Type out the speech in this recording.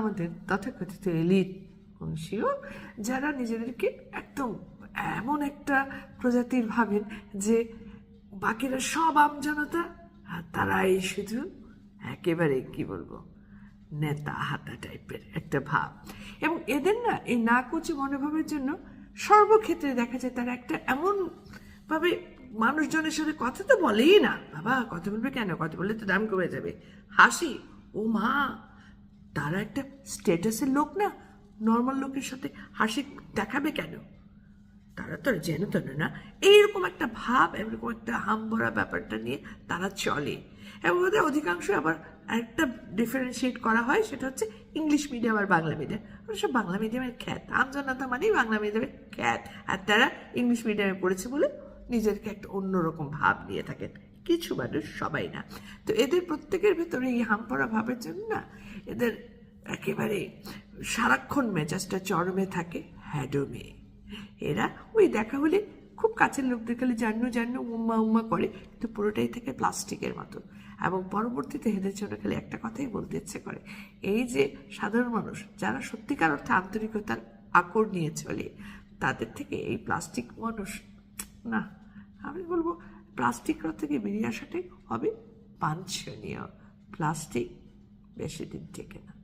আমাদের তথাকথিত এলিট বংশীয়, যারা নিজেদেরকে একদম এমন একটা প্রজাতির ভাবেন যে বাকিরা সব আমজনতা আর তারাই শুধু একেবারে কি বলব, নেতা হাতা টাইপের একটা ভাব। এবং এদের না এই না নাকুচি মনোভাবের জন্য সর্বক্ষেত্রে দেখা যায় তারা একটা এমন ভাবে মানুষজনের সাথে কথা তো বলেই না। বাবা, কথা বলবে কেন? কথা বললে তো দাম কমে যাবে। হাসি ও মা তারা একটা স্টেটাসের লোক না? নর্মাল লোকের সাথে হাসি দেখাবে কেন? তারা তো যেন তেন না। এইরকম একটা ভাব এরকম একটা হামবরা ব্যাপারটা নিয়ে তারা চলে। এবং ওদের অধিকাংশ আবার একটা ডিফারেন্সিয়েট করা হয়, সেটা হচ্ছে ইংলিশ মিডিয়াম আর বাংলা মিডিয়াম সব বাংলা মিডিয়ামের খ্যাত। আমজনতা মানেই বাংলা মিডিয়ামের খ্যাত। আর তারা ইংলিশ মিডিয়ামে পড়েছে বলে নিজেদেরকে একটা অন্যরকম ভাব নিয়ে থাকেন। কিছু মানুষ, সবাই না। তো এদের প্রত্যেকের ভেতরে এই হামপড়া ভাবের জন্য না, এদের একেবারে সারাক্ষণ মেজাজটা চরমে থাকে, হ্যাডোমে। এরা ওই দেখা হলে খুব কাছের লোকদের খালি জান্ন জান্ন, উম্মা উম্মা করে, কিন্তু পুরোটাই থাকে প্লাস্টিকের মতো। এবং পরবর্তীতে হেদের জন্য খালি একটা কথাই বলতে ইচ্ছে করে, এই যে সাধারণ মানুষ, যারা সত্যিকার অর্থে আন্তরিকতার আকর নিয়ে চলে, তাদের থেকে এই প্লাস্টিক মানুষ, না, আমি বলব প্লাস্টিক থেকে বেরিয়ে আসাটাই হবে বাঞ্ছনীয়। প্লাস্টিক বেশি দিন টেকে না।